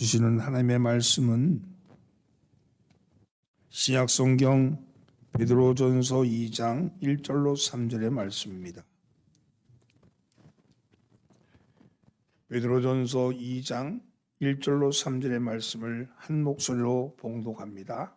주시는 하나님의 말씀은 신약 성경 베드로전서 2장 1절로 3절의 말씀입니다. 베드로전서 2장 1절로 3절의 말씀을 한 목소리로 봉독합니다.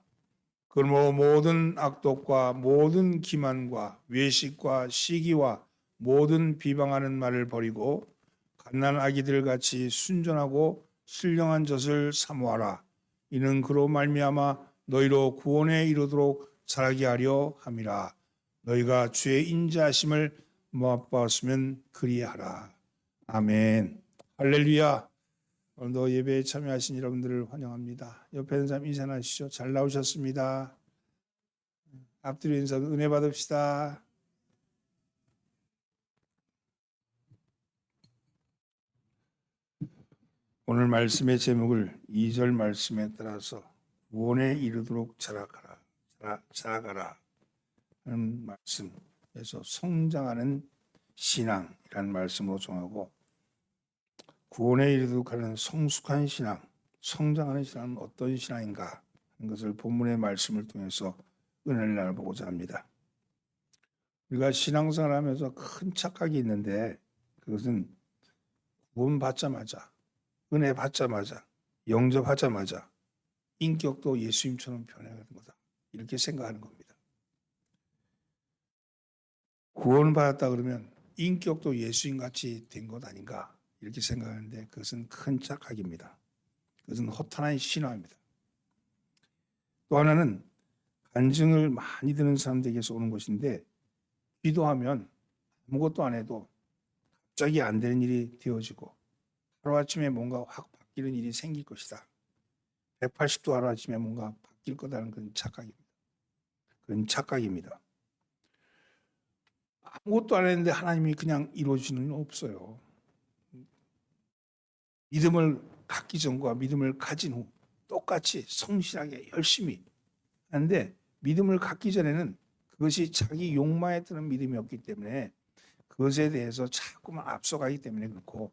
그러므로 모든 악독과 모든 기만과 외식과 시기와 모든 비방하는 말을 버리고 갓난 아기들 같이 순전하고 신령한 젖을 사모하라. 이는 그로 말미암아 너희로 구원에 이르도록 자라게 하려 함이라. 너희가 주의 인자하심을 맛보았으면 그리하라. 아멘. 할렐루야. 오늘도 예배에 참여하신 여러분들을 환영합니다. 옆에 있는 사람 인사하시죠. 잘 나오셨습니다. 앞뒤로 인사 은혜 받읍시다. 오늘 말씀의 제목을 2절 말씀에 따라서 구원에 이르도록 자라가라, 자라, 자라가라 하는 말씀에서 성장하는 신앙이라는 말씀으로 정하고 구원에 이르도록 하는 성숙한 신앙, 성장하는 신앙은 어떤 신앙인가 하는 것을 본문의 말씀을 통해서 은혜를 나눠보고자 합니다. 우리가 신앙생활 하면서 큰 착각이 있는데 그것은 구원 받자마자 은혜 받자마자 영접하자마자 인격도 예수님처럼 변해가는 거다. 이렇게 생각하는 겁니다. 구원받았다 그러면 인격도 예수님 같이 된 것 아닌가 이렇게 생각하는데 그것은 큰 착각입니다. 그것은 허탄한 신화입니다. 또 하나는 간증을 많이 듣는 사람들에게서 오는 것인데 기도하면 아무것도 안 해도 갑자기 안 되는 일이 되어지고 하루아침에 뭔가 확 바뀌는 일이 생길 것이다. 180도 하루아침에 뭔가 바뀔 거다는 그런 착각입니다. 그런 착각입니다. 아무것도 안 했는데 하나님이 그냥 이루어지는 일 없어요. 믿음을 갖기 전과 믿음을 가진 후 똑같이 성실하게 열심히 하는데 믿음을 갖기 전에는 그것이 자기 욕망에 뜨는 믿음이었기 때문에 그것에 대해서 자꾸만 앞서가기 때문에 그렇고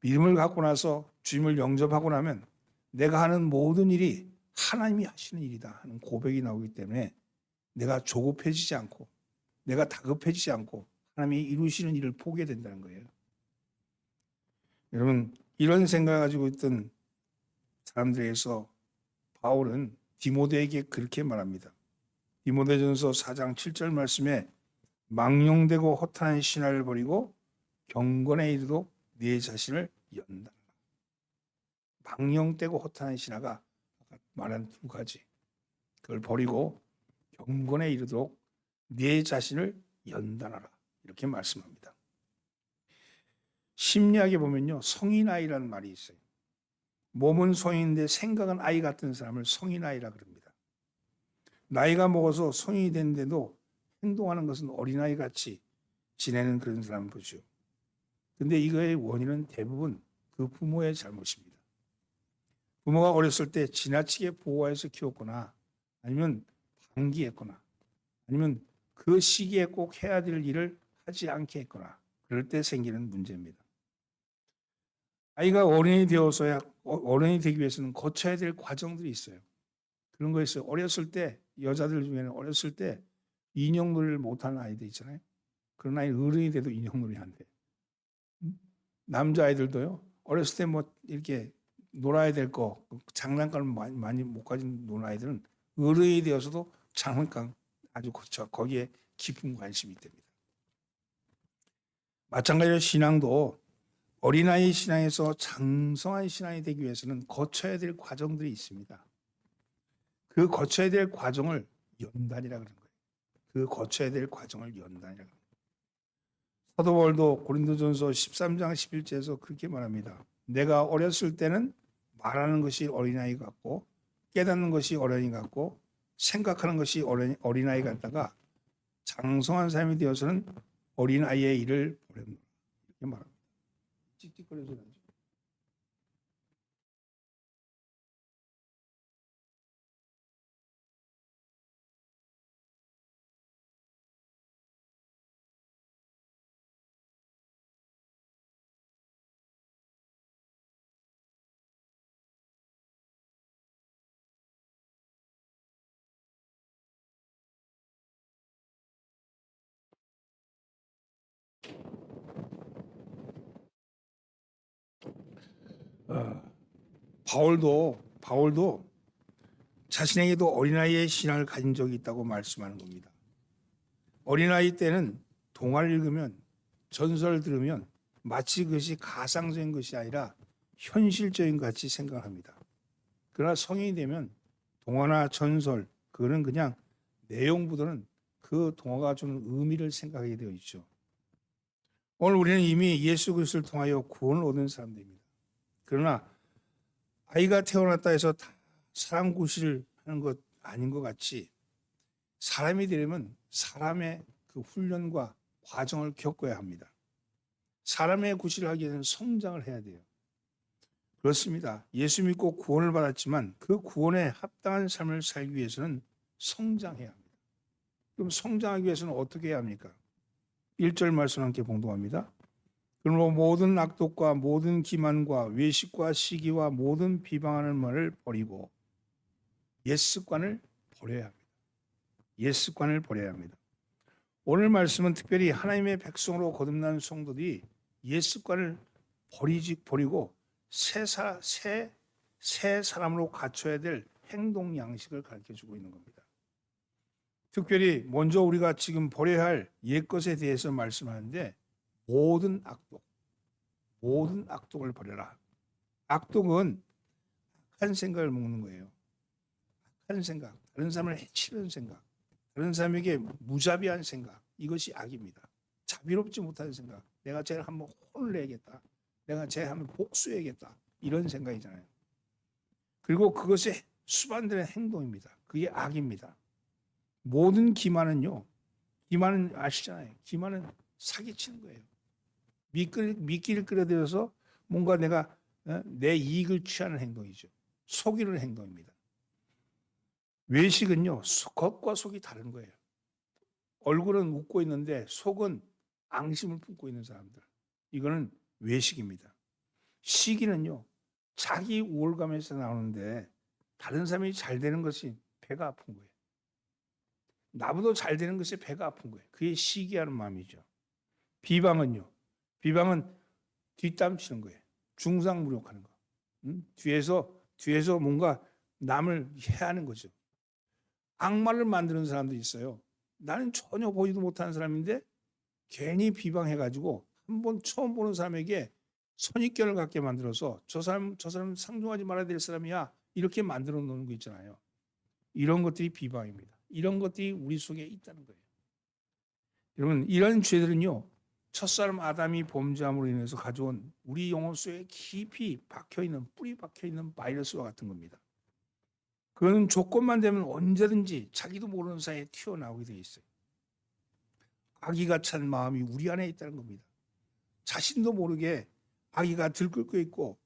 믿음을 갖고 나서 주님을 영접하고 나면 내가 하는 모든 일이 하나님이 하시는 일이다 하는 고백이 나오기 때문에 내가 조급해지지 않고 내가 다급해지지 않고 하나님이 이루시는 일을 보게 된다는 거예요. 여러분 이런 생각을 가지고 있던 사람들에서 바울은 디모데에게 그렇게 말합니다. 디모데전서 4장 7절 말씀에 망령되고 허탄한 신화를 버리고 경건에 이르도록 네 자신을 연다. 망령되고 허탄한 아까 말한 두 가지 그걸 버리고 경건에 이르도록 네 자신을 연단하라 이렇게 말씀합니다. 심리학에 보면요 성인 아이라는 말이 있어요. 몸은 성인인데 생각은 아이 같은 사람을 성인 아이라 그럽니다. 나이가 먹어서 성인이 됐는데도 행동하는 것은 어린아이 같이 지내는 그런 사람 보죠. 근데 이거의 원인은 대부분 그 부모의 잘못입니다. 부모가 어렸을 때 지나치게 보호해서 키웠거나 아니면 방기했거나 아니면 그 시기에 꼭 해야 될 일을 하지 않게 했거나 그럴 때 생기는 문제입니다. 아이가 어른이 되어서야 어, 어른이 되기 위해서는 거쳐야 될 과정들이 있어요. 그런 거 있어요. 어렸을 때 여자들 중에는 어렸을 때 인형놀이를 못하는 아이들 있잖아요. 그런 아이 어른이 돼도 인형놀이 안 돼. 남자아이들도요. 어렸을 때 뭐 이렇게 놀아야 될 거, 장난감을 많이, 많이 못 가진 노는 아이들은 어른이 되어서도 장난감 아주 거쳐 거기에 깊은 관심이 됩니다. 마찬가지로 신앙도 어린아이 신앙에서 장성한 신앙이 되기 위해서는 거쳐야 될 과정들이 있습니다. 그 거쳐야 될 과정을 연단이라 그러는 거예요. 그 거쳐야 될 과정을 연단이라 그러는 거예요. 사도 바울도 고린도전서 13장 11절에서 그렇게 말합니다. 내가 어렸을 때는 말하는 것이 어린아이 같고 깨닫는 것이 어린아이 같고 생각하는 것이 어린아이 같다가 장성한 삶이 되어서는 어린아이의 일을 보냈노라. 이렇게 말합니다. 찍찍거려서 어, 바울도 바울도 자신에게도 어린아이의 신앙을 가진 적이 있다고 말씀하는 겁니다. 어린아이 때는 동화를 읽으면 전설 들으면 마치 그것이 가상적인 것이 아니라 현실적인 것 같이 생각합니다. 그러나 성인이 되면 동화나 전설 그거는 그냥 내용보다는 그 동화가 주는 의미를 생각하게 되어 있죠. 오늘 우리는 이미 예수 그리스도를 통하여 구원을 얻은 사람들입니다. 그러나 아이가 태어났다 해서 다 사람 구실을 하는 것 아닌 것 같이 사람이 되려면 사람의 그 훈련과 과정을 겪어야 합니다. 사람의 구실을 하기 위해서는 성장을 해야 돼요. 그렇습니다. 예수 믿고 구원을 받았지만 그 구원에 합당한 삶을 살기 위해서는 성장해야 합니다. 그럼 성장하기 위해서는 어떻게 해야 합니까? 1절 말씀 함께 봉독합니다. 그러므로 모든 악독과 모든 기만과 외식과 시기와 모든 비방하는 말을 버리고 옛 습관을 버려야 합니다. 옛 습관을 버려야 합니다. 오늘 말씀은 특별히 하나님의 백성으로 거듭난 성도들이 옛 습관을 버리지 버리고 새, 사, 새, 새 사람으로 갖춰야 될 행동 양식을 가르쳐 주고 있는 겁니다. 특별히 먼저 우리가 지금 버려야 할 옛것에 대해서 말씀하는데 모든 악독, 모든 악독을 버려라. 악독은 악한 생각을 먹는 거예요. 악한 생각, 다른 사람을 해치는 생각, 다른 사람에게 무자비한 생각, 이것이 악입니다. 자비롭지 못한 생각, 내가 쟤를 한번 혼을 내야겠다. 내가 쟤 한번 복수해야겠다. 이런 생각이잖아요. 그리고 그것의 수반되는 행동입니다. 그게 악입니다. 모든 기만은요. 기만은 아시잖아요. 기만은 사기치는 거예요. 미끼를, 미끼를 끌어들여서 뭔가 내가 어? 내 이익을 취하는 행동이죠. 속이는 행동입니다. 외식은요. 속- 겉과 속이 다른 거예요. 얼굴은 웃고 있는데 속은 앙심을 품고 있는 사람들. 이거는 외식입니다. 시기는요. 자기 우월감에서 나오는데 다른 사람이 잘 되는 것이 배가 아픈 거예요. 나보다 잘 되는 것이 배가 아픈 거예요. 그게 시기하는 마음이죠. 비방은요. 비방은 뒷담 치는 거예요. 중상무력하는 거. 응? 뒤에서 뒤에서 뭔가 남을 해하는 거죠. 악마를 만드는 사람들이 있어요. 나는 전혀 보지도 못하는 사람인데 괜히 비방해가지고 한 번 처음 보는 사람에게 선입견을 갖게 만들어서 저 사람 저 사람 상종하지 말아야 될 사람이야 이렇게 만들어 놓는 거 있잖아요. 이런 것들이 비방입니다. 이런 것들이 우리 속에 있다는 거예요. 여러분 이런 죄들은요 첫사람 아담이 범죄함으로 인해서 가져온 우리 영혼 속에 깊이 박혀 있는 뿌리 박혀 있는 바이러스와 같은 겁니다. 그거는 조건만 되면 언제든지 자기도 모르는 사이에 튀어나오게 돼 있어요. 악의가 찬 마음이 우리 안에 있다는 겁니다. 자신도 모르게 악의가 들끓고 있고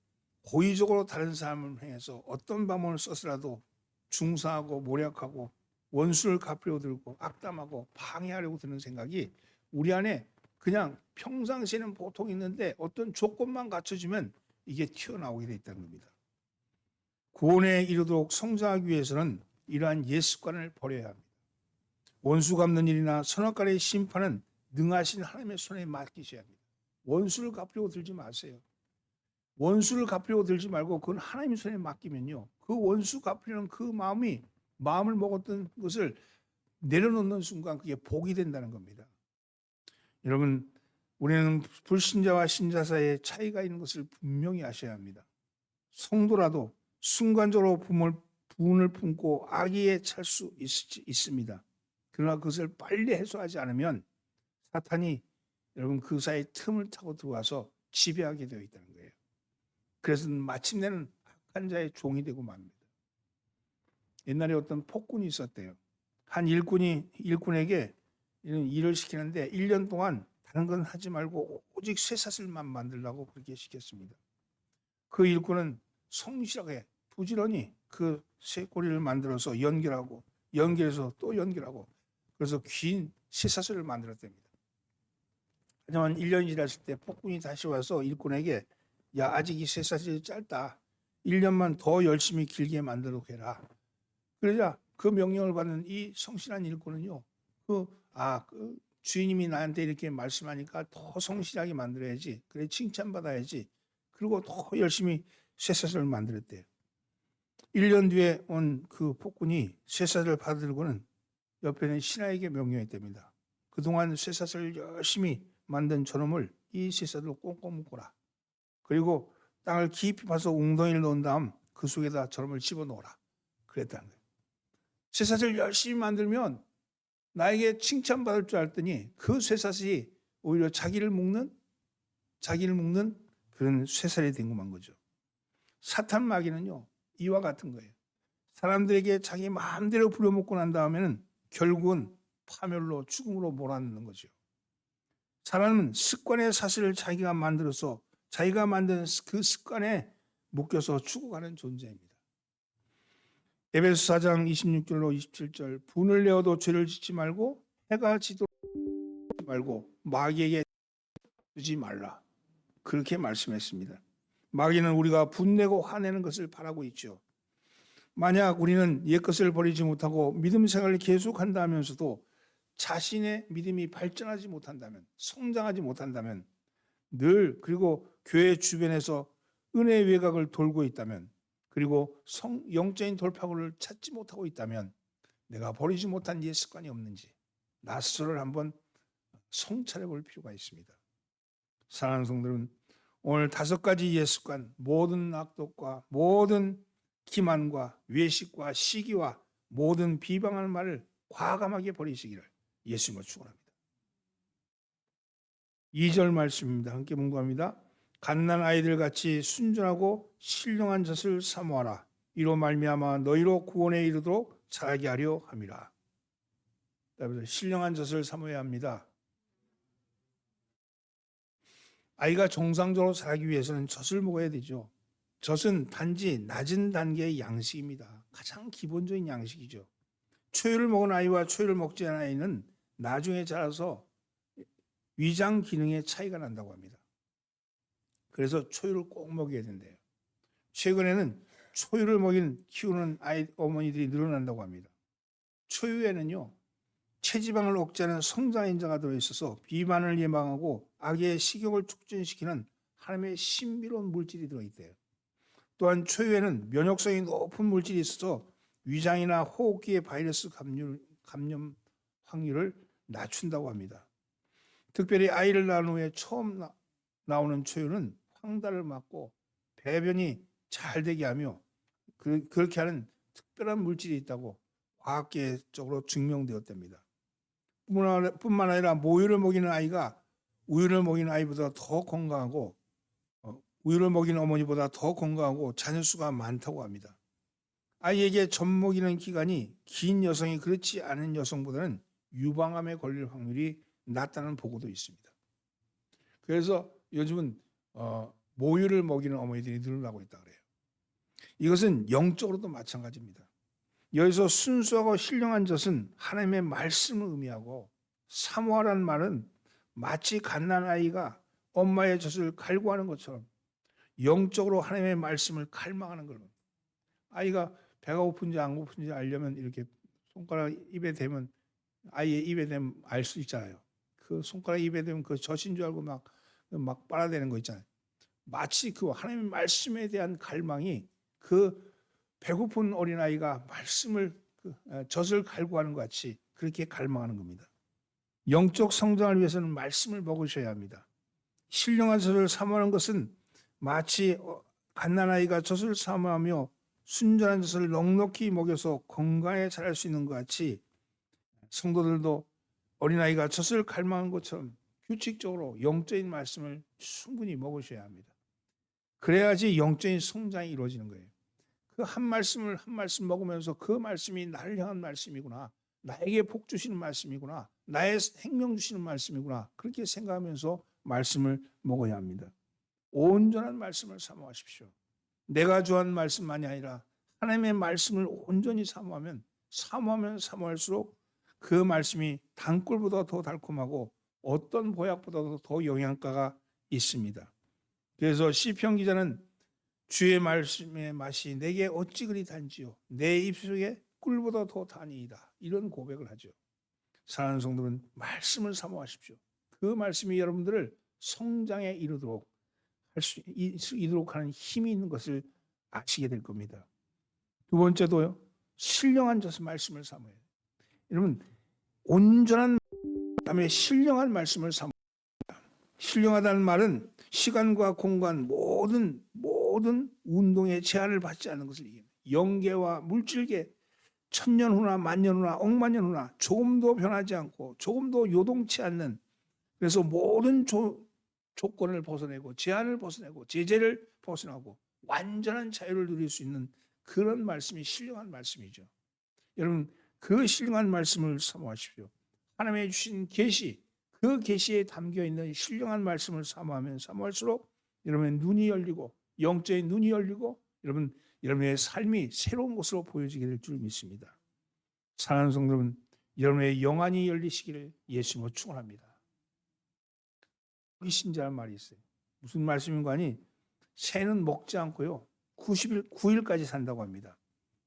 고의적으로 다른 사람을 향해서 어떤 방법을 써서라도 중사하고 모략하고 원수를 갚으려고 들고 악담하고 방해하려고 드는 생각이 우리 안에 그냥 평상시에는 보통 있는데 어떤 조건만 갖춰지면 이게 튀어나오게 돼 있다는 겁니다. 구원에 이르도록 성장하기 위해서는 이러한 옛 습관을 버려야 합니다. 원수 갚는 일이나 선악간의 심판은 능하신 하나님의 손에 맡기셔야 합니다. 원수를 갚으려고 들지 마세요. 원수를 갚으려고 들지 말고 그건 하나님 손에 맡기면요. 그 원수 갚으려는 그 마음이 마음을 먹었던 것을 내려놓는 순간 그게 복이 된다는 겁니다. 여러분 우리는 불신자와 신자 사이에 차이가 있는 것을 분명히 아셔야 합니다. 성도라도 순간적으로 분을, 분을 품고 악의에 찰 수 있습니다. 그러나 그것을 빨리 해소하지 않으면 사탄이 여러분 그 사이 틈을 타고 들어와서 지배하게 되어 있다는 거예요. 그래서 마침내는 악한 자의 종이 되고 맙니다. 옛날에 어떤 폭군이 있었대요. 한 일꾼이 일꾼에게 이런 일을 시키는데 1년 동안 다른 건 하지 말고 오직 쇠사슬만 만들라고 그렇게 시켰습니다. 그 일꾼은 성실하게 부지런히 그 쇠꼬리를 만들어서 연결하고 연결해서 또 연결하고 그래서 긴 쇠사슬을 만들었답니다. 하지만 1년이 지났을 때 폭군이 다시 와서 일꾼에게 야 아직 이 쇠사슬이 짧다. 1년만 더 열심히 길게 만들도록 해라. 그러자 그 명령을 받는 이 성실한 일꾼은요. 그, 아, 그 주인님이 나한테 이렇게 말씀하니까 더 성실하게 만들어야지. 그래 칭찬받아야지. 그리고 더 열심히 쇠사슬을 만들었대요. 1년 뒤에 온 그 폭군이 쇠사슬을 받들고는 옆에는 신하에게 명령했답니다. 그동안 쇠사슬을 열심히 만든 저놈을 이 쇠사슬로 꽁꽁 묶어라. 그리고 땅을 깊이 파서 웅덩이를 넣은 다음 그 속에다 저놈을 집어넣어라. 그랬다는 거예요. 쇠사슬 열심히 만들면 나에게 칭찬받을 줄 알았더니 그 쇠사슬이 오히려 자기를 묶는 자기를 묶는 그런 쇠살이 된 것만 거죠. 사탄 마귀는요 이와 같은 거예요. 사람들에게 자기 마음대로 부려먹고 난 다음에는 결국은 파멸로 죽음으로 몰아넣는 거죠. 사람은 습관의 사슬을 자기가 만들어서 자기가 만든 그 습관에 묶여서 죽어가는 존재입니다. 에베소 4장 26절로 27절 분을 내어도 죄를 짓지 말고 해가 지도록 말고 마귀에게 주지 말라. 그렇게 말씀했습니다. 마귀는 우리가 분내고 화내는 것을 바라고 있죠. 만약 우리는 옛것을 버리지 못하고 믿음 생활을 계속한다면서도 자신의 믿음이 발전하지 못한다면, 성장하지 못한다면, 늘 그리고 교회 주변에서 은혜 외곽을 돌고 있다면, 그리고 성, 영적인 돌파구를 찾지 못하고 있다면, 내가 버리지 못한 옛 습관이 없는지 나 스스로를 한번 성찰해 볼 필요가 있습니다. 사랑하는 성들은 오늘 다섯 가지 옛 습관, 모든 악독과 모든 기만과 외식과 시기와 모든 비방하는 말을 과감하게 버리시기를 예수님을 축원합니다. 2절 말씀입니다. 함께 문구합니다. 갓난 아이들 같이 순전하고 신령한 젖을 사모하라. 이로 말미암아 너희로 구원에 이르도록 자라게 하려 함이라. 그래서 신령한 젖을 사모해야 합니다. 아이가 정상적으로 자라기 위해서는 젖을 먹어야 되죠. 젖은 단지 낮은 단계의 양식입니다. 가장 기본적인 양식이죠. 초유를 먹은 아이와 초유를 먹지 않은 아이는 나중에 자라서 위장 기능에 차이가 난다고 합니다. 그래서 초유를 꼭 먹여야 된대요. 최근에는 초유를 먹인 키우는 아이 어머니들이 늘어난다고 합니다. 초유에는요 체지방을 억제하는 성장인자가 들어있어서 비만을 예방하고 악의 식욕을 촉진시키는 하나님의 신비로운 물질이 들어있대요. 또한 초유에는 면역성이 높은 물질이 있어서 위장이나 호흡기의 바이러스 감염, 감염 확률을 낮춘다고 합니다. 특별히 아이를 낳은 후에 처음 나, 나오는 초유는 황달을 막고 배변이 잘 되게 하며 그, 그렇게 하는 특별한 물질이 있다고 과학계적으로 증명되었답니다. 뿐만 아니라 모유를 먹이는 아이가 우유를 먹이는 아이보다 더 건강하고 어, 우유를 먹이는 어머니보다 더 건강하고 자녀 수가 많다고 합니다. 아이에게 젖 먹이는 기간이 긴 여성이 그렇지 않은 여성보다는 유방암에 걸릴 확률이 낮다는 보고도 있습니다. 그래서 요즘은 어, 모유를 먹이는 어머니들이 늘어나고 있다 그래요. 이것은 영적으로도 마찬가지입니다. 여기서 순수하고 신령한 젖은 하나님의 말씀을 의미하고 사모하라는 말은 마치 갓난 아이가 엄마의 젖을 갈구하는 것처럼 영적으로 하나님의 말씀을 갈망하는 거예요. 아이가 배가 고픈지 안 고픈지 알려면 이렇게 손가락 입에 대면 아이의 입에 대면 알 수 있잖아요. 그 손가락 입에 대면 그 젖인 줄 알고 막 막 빨아대는 거 있잖아요. 마치 그 하나님의 말씀에 대한 갈망이 그 배고픈 어린 아이가 말씀을 그 젖을 갈구하는 것 같이 그렇게 갈망하는 겁니다. 영적 성장을 위해서는 말씀을 먹으셔야 합니다. 신령한 젖을 사모하는 것은 마치 어, 갓난아이가 젖을 사모하며 순전한 젖을 넉넉히 먹여서 건강에 자랄 수 있는 것 같이 성도들도 어린아이가 젖을 갈망한 것처럼 규칙적으로 영적인 말씀을 충분히 먹으셔야 합니다. 그래야지 영적인 성장이 이루어지는 거예요. 그 한 말씀을 한 말씀 먹으면서 그 말씀이 나를 향한 말씀이구나. 나에게 복 주시는 말씀이구나. 나의 생명 주시는 말씀이구나. 그렇게 생각하면서 말씀을 먹어야 합니다. 온전한 말씀을 사모하십시오. 내가 좋아하는 말씀만이 아니라 하나님의 말씀을 온전히 사모하면 사모하면 사모할수록 그 말씀이 단꿀보다 더 달콤하고 어떤 보약보다도 더 영양가가 있습니다. 그래서 시편 기자는 주의 말씀의 맛이 내게 어찌 그리 단지요 내 입속에 꿀보다 더 단이다 이런 고백을 하죠. 사랑하는 성도는 말씀을 사모하십시오. 그 말씀이 여러분들을 성장에 이르도록 수 있도록 하는 힘이 있는 것을 아시게 될 겁니다. 두 번째도요. 신령한 져서 말씀을 삼아요. 여러분 온전한 다음에 신령한 말씀을 삼. 신령하다는 말은 시간과 공간 모든 모든 운동에 제한을 받지 않는 것을 얘기합니다. 영계와 물질계 천년 후나 만년 후나 억만년 후나 조금도 변하지 않고 조금도 요동치 않는 그래서 모든 조, 조건을 벗어내고 제한을 벗어내고 제재를 벗어나고 완전한 자유를 누릴 수 있는 그런 말씀이 신령한 말씀이죠. 여러분 그 신령한 말씀을 사모하십시오. 하나님의 주신 계시 그 계시에 담겨 있는 신령한 말씀을 사모하면 사모할수록 여러분의 눈이 열리고 영적인 눈이 열리고 여러분 여러분의 삶이 새로운 것으로 보여지게 될 줄 믿습니다. 사랑하는 성도 여러분, 여러분의 영안이 열리시기를 예수님으로 축원합니다. 신자란 말이 있어요. 무슨 말씀인가 하니 새는 먹지 않고요. 90일 9일까지 산다고 합니다.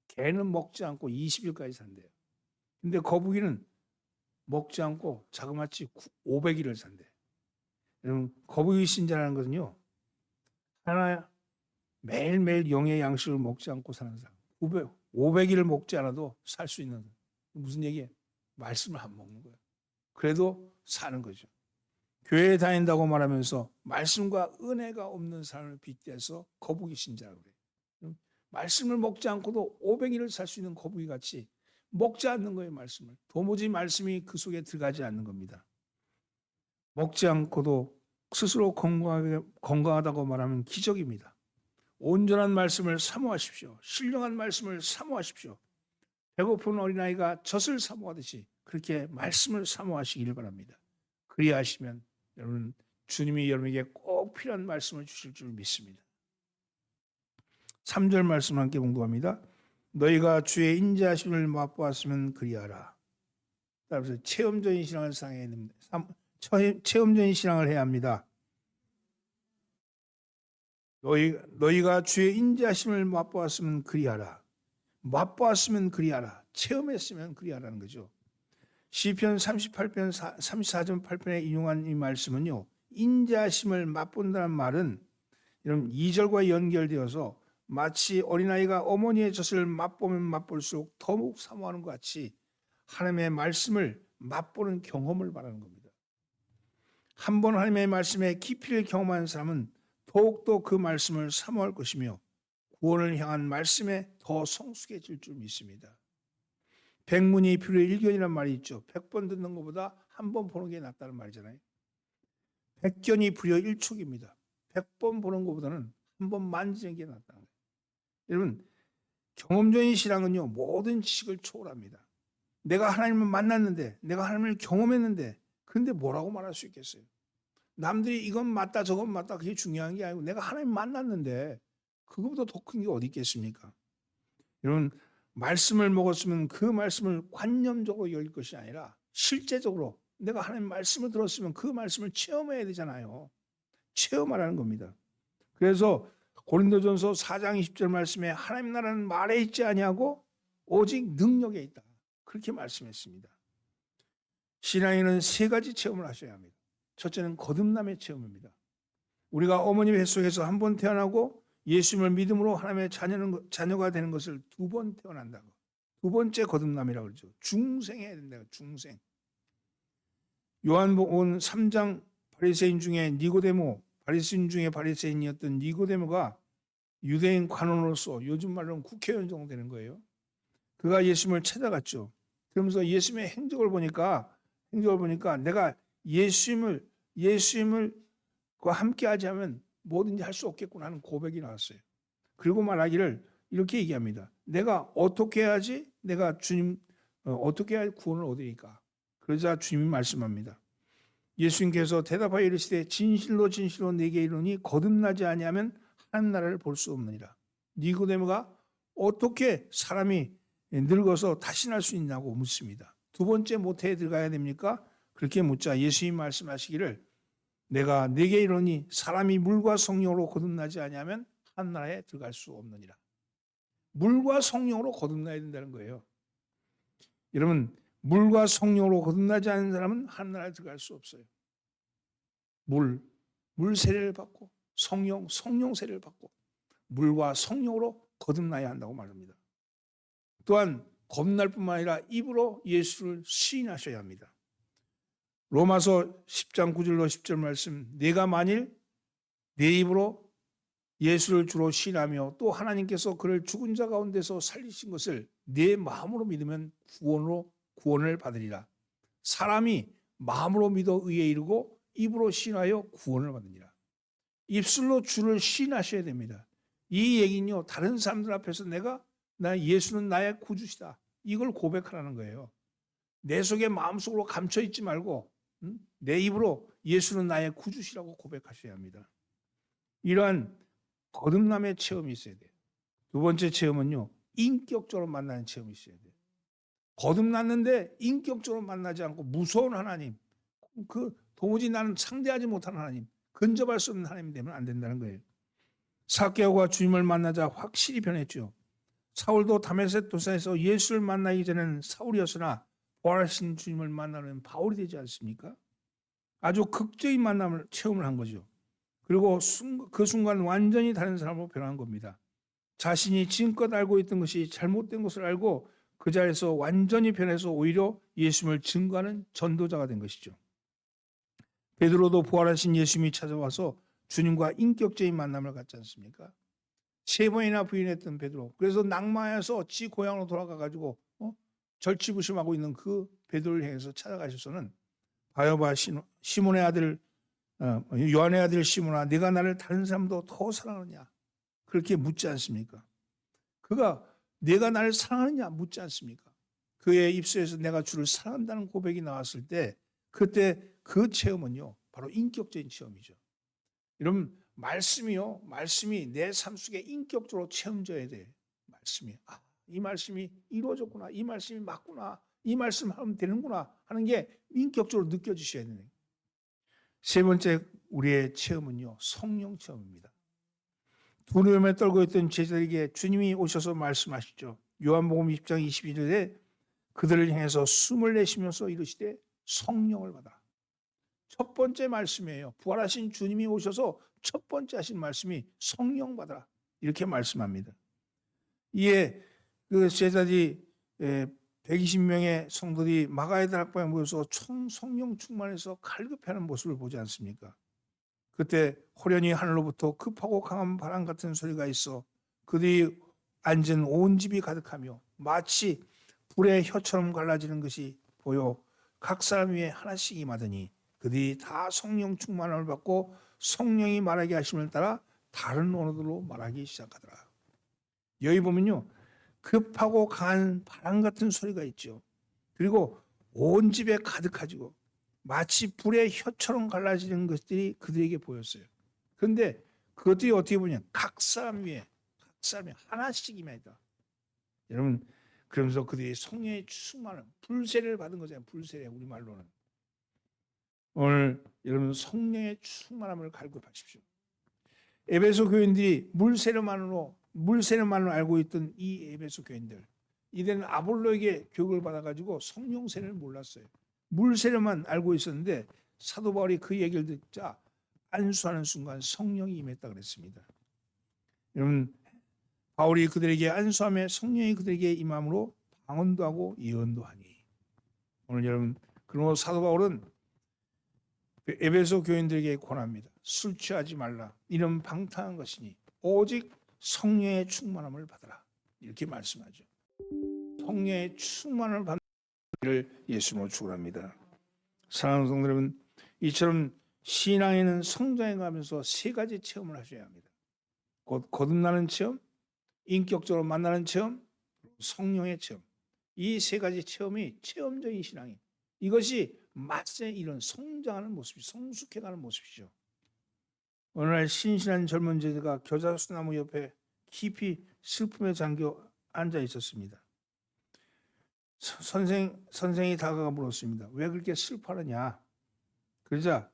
개는 먹지 않고 20일까지 산대요. 근데 거북이는 먹지 않고 자그마치 500일을 산대. 여러분 거북이 신자라는 것은요. 하나 매일매일 영의 양식을 먹지 않고 사는 사람. 500, 500일을 먹지 않아도 살 수 있는 사람. 무슨 얘기예요? 말씀을 안 먹는 거예요. 그래도 사는 거죠. 교회에 다닌다고 말하면서 말씀과 은혜가 없는 사람을 빗대서 거북이 신자라고 그래요. 말씀을 먹지 않고도 500일을 살 수 있는 거북이 같이 먹지 않는 거예요, 말씀을. 도무지 말씀이 그 속에 들어가지 않는 겁니다. 먹지 않고도 스스로 건강하게, 건강하다고 말하면 기적입니다. 온전한 말씀을 사모하십시오. 신령한 말씀을 사모하십시오. 배고픈 어린아이가 젖을 사모하듯이 그렇게 말씀을 사모하시길 바랍니다. 그리하시면 여러분 주님이 여러분에게 꼭 필요한 말씀을 주실 줄 믿습니다. 3절 말씀 함께 공부합니다. 너희가 주의 인자하심을 맛보았으면 그리하라. 따라서 체험적인 신앙을 상해야 됩니다. 체험적인 신앙을 해야 합니다. 너희 너희가 주의 인자하심을 맛보았으면 그리하라. 맛보았으면 그리하라. 체험했으면 그리하라는 거죠. 시편 38편 34점 8편에 인용한 이 말씀은요. 인자심을 맛본다는 말은 이런 2절과 연결되어서 마치 어린아이가 어머니의 젖을 맛보면 맛볼수록 더욱 사모하는 것 같이 하나님의 말씀을 맛보는 경험을 말하는 겁니다. 한 번 하나님의 말씀에 깊이를 경험한 사람은 더욱더 그 말씀을 사모할 것이며 구원을 향한 말씀에 더 성숙해질 줄 믿습니다. 백문이 필요의 일견이란 말이 있죠. 백 번 듣는 것보다 한 번 보는 게 낫다는 말이잖아요. 백견이 불여 일축입니다. 백 번 보는 것보다는 한 번 만지는 게 거예요. 여러분 경험적인 신앙은요 모든 지식을 초월합니다. 내가 하나님을 만났는데 내가 하나님을 경험했는데 근데 뭐라고 말할 수 있겠어요? 남들이 이건 맞다 저건 맞다 그게 중요한 게 아니고 내가 하나님 만났는데 그거보다 더 큰 게 어디 있겠습니까? 여러분 말씀을 먹었으면 그 말씀을 관념적으로 열 것이 아니라 실제적으로 내가 하나님 말씀을 들었으면 그 말씀을 체험해야 되잖아요. 체험하라는 겁니다. 그래서 고린도전서 4장 20절 말씀에 하나님 나라는 말에 있지 아니하고 오직 능력에 있다. 그렇게 말씀했습니다. 신앙인은 세 가지 체험을 하셔야 합니다. 첫째는 거듭남의 체험입니다. 우리가 어머니 뱃속에서 한 번 태어나고 예수님을 믿음으로 하나님의 자녀는, 자녀가 되는 것을 두 번 태어난다고. 두 번째 거듭남이라고 그러죠. 중생해야 된다. 중생. 요한복음 3장 바리새인 중에 니고데모, 바리새인 중에 바리새인이었던 니고데모가 유대인 관원으로서 요즘 말로는 국회의원 정도 되는 거예요. 그가 예수님을 찾아갔죠. 그러면서 예수님의 행적을 보니까 행적을 보니까 내가 예수님을 예수님을 과 함께하지 않으면 뭐든지 할 수 없겠구나 하는 고백이 나왔어요. 그리고 말하기를 이렇게 얘기합니다. 내가 어떻게 해야지 내가 주님 어, 어떻게 해야 구원을 얻으니까. 그러자 주님이 말씀합니다. 예수님께서 대답하여 이르시되 진실로 진실로 내게 이르니 거듭나지 아니하면 하나님 나라를 볼 수 없느니라. 니고데모가 어떻게 사람이 늙어서 다시 날 수 있냐고 묻습니다. 두 번째 모태에 들어가야 됩니까? 그렇게 묻자 예수님 말씀하시기를 내가 네게 이르니 사람이 물과 성령으로 거듭나지 아니하면 한 나라에 들어갈 수 없느니라. 물과 성령으로 거듭나야 된다는 거예요. 여러분 물과 성령으로 거듭나지 않는 사람은 한 나라에 들어갈 수 없어요. 물, 물 세례를 받고 성령 성령 세례를 받고 물과 성령으로 거듭나야 한다고 말합니다. 또한 겁날 뿐만 아니라 입으로 예수를 시인하셔야 합니다. 로마서 10장 9절로 10절 말씀 내가 만일 내 입으로 예수를 주로 시인하며 또 하나님께서 그를 죽은 자 가운데서 살리신 것을 내 마음으로 믿으면 구원으로 구원을 받으리라. 사람이 마음으로 믿어 의에 이르고 입으로 시인하여 구원을 받으리라. 입술로 주를 시인하셔야 됩니다. 이 얘기는요 다른 사람들 앞에서 내가 나 예수는 나의 구주시다 이걸 고백하라는 거예요. 내 속에 마음속으로 감춰 있지 말고 응? 내 입으로 예수는 나의 구주시라고 고백하셔야 합니다. 이러한 거듭남의 체험이 있어야 돼요. 두 번째 체험은요 인격적으로 만나는 체험이 있어야 돼요. 거듭났는데 인격적으로 만나지 않고 무서운 하나님, 그 도무지 나는 상대하지 못하는 하나님, 근접할 수 없는 하나님 되면 안 된다는 거예요. 사케오가 주님을 만나자 확실히 변했죠. 사울도 다메섹 도사에서 예수를 만나기 전에는 사울이었으나 부활하신 주님을 만나는 바울이 되지 않습니까? 아주 극적인 만남을 체험을 한 거죠. 그리고 순- 그 순간 완전히 다른 사람으로 변한 겁니다. 자신이 지금껏 알고 있던 것이 잘못된 것을 알고 그 자리에서 완전히 변해서 오히려 예수님을 증거하는 전도자가 된 것이죠. 베드로도 부활하신 예수님이 찾아와서 주님과 인격적인 만남을 갖지 않습니까? 세 번이나 부인했던 베드로. 그래서 낙마해서 지 고향으로 돌아가 가지고 어? 절치부심하고 있는 그 베드로를 향해서 찾아가셔서는 바요바 시- 시몬의 아들 어, 요한의 아들 시몬아 네가 나를 다른 사람도 더 사랑하느냐? 그렇게 묻지 않습니까? 그가 내가 나를 사랑하느냐 묻지 않습니까? 그의 입술에서 내가 주를 사랑한다는 고백이 나왔을 때 그때 그 체험은요 바로 인격적인 체험이죠. 여러분 말씀이요 말씀이 내 삶 속에 인격적으로 체험져야 돼 말씀이 아, 이 말씀이 이루어졌구나 이 말씀이 맞구나 이 말씀 하면 되는구나 하는 게 인격적으로 느껴지셔야 되네. 세 번째 우리의 체험은요 성령 체험입니다. 두려움에 떨고 있던 제자에게 주님이 오셔서 말씀하시죠. 요한복음 20장 22절에 그들을 향해서 숨을 내쉬면서 이르시되 성령을 받아. 첫 번째 말씀이에요. 부활하신 주님이 오셔서 첫 번째 하신 말씀이 성령 받아라. 이렇게 말씀합니다. 이에 그 제자들이 120명의 성도들이 마가에다 학방에 모여서 총 성령 충만해서 갈급해하는 모습을 보지 않습니까? 그때 호련히 하늘로부터 급하고 강한 바람 같은 소리가 있어 그들이 앉은 온 집이 가득하며 마치 불의 혀처럼 갈라지는 것이 보여 각 사람 위에 하나씩 임하더니 그들이 다 성령 충만함을 받고 성령이 말하게 하심을 따라 다른 언어들로 말하기 시작하더라. 여기 보면요. 급하고 강한 바람 같은 소리가 있죠. 그리고 온 집에 가득하지고 마치 불의 혀처럼 갈라지는 것들이 그들에게 보였어요. 그런데 그것들이 어떻게 보냐? 각 사람 위에 각 사람이 하나씩이다. 여러분 그러면서 그들이 성령의 충만을 불세를 받은 거잖아요. 불세례 우리 말로는 오늘 여러분 성령의 충만함을 갈급하십시오. 에베소 교인들이 물세례만으로 물세례만으로 알고 있던 이 에베소 교인들 이들은 아볼로에게 교육을 받아가지고 성령 세례를 몰랐어요. 물세례만 알고 있었는데 사도 바울이 그 얘기를 듣자 안수하는 순간 성령이 임했다 그랬습니다. 여러분 바울이 그들에게 안수함에 성령이 그들에게 임함으로 방언도 하고 예언도 하니 오늘 여러분 그러므로 사도 바울은 에베소 교인들에게 권합니다. 술 취하지 말라. 이런 방탕한 것이니 오직 성령의 충만함을 받아라. 이렇게 말씀하죠. 성령의 충만을 받는 를 예수님으로 축원합니다. 사랑하는 성도 여러분, 이처럼 신앙에는 성장해 가면서 세 가지 체험을 하셔야 합니다. 곧 거듭나는 체험, 인격적으로 만나는 체험, 성령의 체험. 이 세 가지 체험이 체험적인 신앙이 이것이 마치 이런 성장하는 모습이 성숙해가는 모습이죠. 어느 날 신신한 젊은 제자가 겨자수나무 옆에 깊이 슬픔에 잠겨 앉아 있었습니다. 서- 선생 선생이 다가가 물었습니다. 왜 그렇게 슬퍼하느냐? 그러자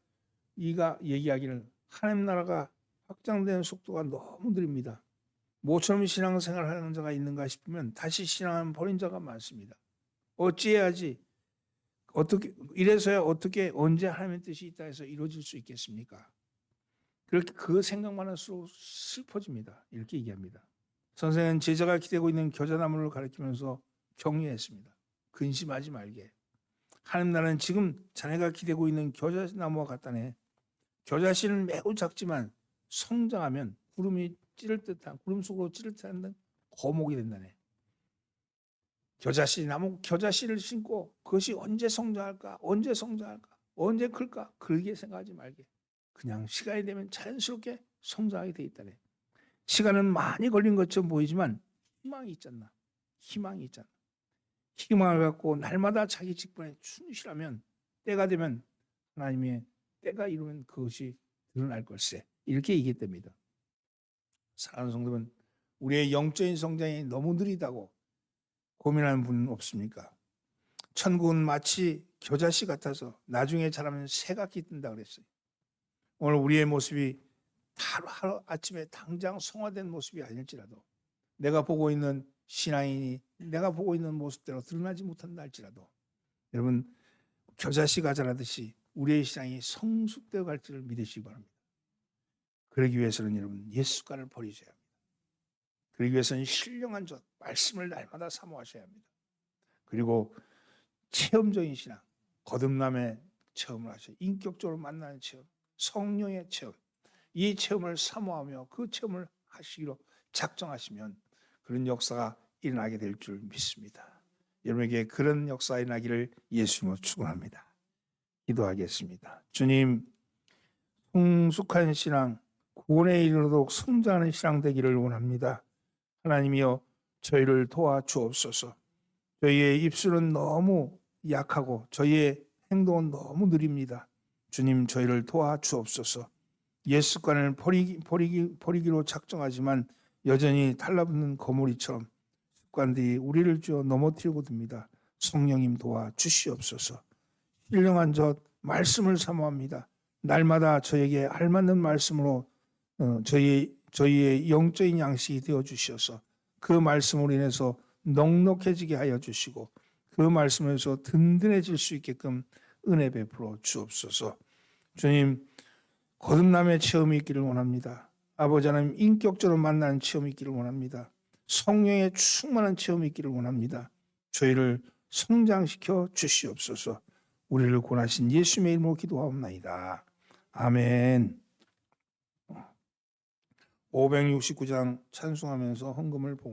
이가 얘기하기를 하나님 나라가 확장되는 속도가 너무 느립니다. 모처럼 신앙생활하는 자가 있는가 싶으면 다시 신앙을 버린 자가 많습니다. 어찌해야지 어떻게 이래서야 어떻게 언제 하나님의 뜻이 있다 해서 이루어질 수 있겠습니까? 그렇게 그 생각만 할수록 슬퍼집니다. 이렇게 얘기합니다. 선생은 제자가 기대고 있는 겨자나무를 가리키면서 격려했습니다. 근심하지 말게. 하나님 나라는 지금 자네가 기대고 있는 겨자나무와 같다네. 겨자씨는 매우 작지만 성장하면 구름이 찌를 듯한 구름 속으로 찌를 듯한 거목이 된다네. 겨자씨 나무 겨자씨를 심고 그것이 언제 성장할까? 언제 성장할까? 언제 클까? 그렇게 생각하지 말게. 그냥 시간이 되면 자연스럽게 성장하게 돼 있다네. 시간은 많이 걸린 것처럼 보이지만 희망이 있잖아. 희망이 있잖아. 희망을 갖고 날마다 자기 직분에 충실하면 때가 되면 하나님의 때가 이루면 그것이 드러날 걸세. 이렇게 얘기했답니다. 사랑하는 성도는 우리의 영적인 성장이 너무 느리다고 고민하는 분 없습니까? 천국은 마치 겨자씨 같아서 나중에 자라면 새각기 뜬다 그랬어요. 오늘 우리의 모습이 하루 하루 아침에 당장 성화된 모습이 아닐지라도 내가 보고 있는 신앙인이 내가 보고 있는 모습대로 드러나지 못한다 할지라도 여러분 겨자씨가 자라듯이 우리의 신앙이 성숙되어 갈지를 믿으시기 바랍니다. 그러기 위해서는 여러분 예수관을 버리셔야 합니다. 그러기 위해서는 신령한 것 말씀을 날마다 사모하셔야 합니다. 그리고 체험적인 신앙 거듭남의 체험을 하셔 인격적으로 만나는 체험 성령의 체험 이 체험을 사모하며 그 체험을 하시기로 작정하시면 그런 역사가 일어나게 될 줄 믿습니다. 여러분에게 그런 역사가 일어나기를 예수님으로 축원합니다. 기도하겠습니다. 주님 성숙한 신앙 구원에 이르도록 성장하는 신앙 되기를 원합니다. 하나님이여 저희를 도와 주옵소서. 저희의 입술은 너무 약하고 저희의 행동은 너무 느립니다. 주님 저희를 도와 주옵소서. 옛 습관을 버리기, 버리기, 버리기로 작정하지만 여전히 달라붙는 거머리처럼 습관들이 우리를 쥐어 넘어뜨리고 듭니다. 성령님 도와 주시옵소서. 신령한 저 말씀을 사모합니다. 날마다 저에게 알맞는 말씀으로 어, 저희 저희의 영적인 양식이 되어 주셔서 그 말씀으로 인해서 넉넉해지게 하여 주시고 그 말씀에서 든든해질 수 있게끔 은혜 베풀어 주옵소서. 주님 거듭남의 체험이 있기를 원합니다. 아버지 하나님 인격적으로 만나는 체험이 있기를 원합니다. 성령의 충만한 체험이 있기를 원합니다. 저희를 성장시켜 주시옵소서. 우리를 권하신 예수님의 이름으로 기도하옵나이다. 아멘. 569장 찬송하면서 헌금을 보고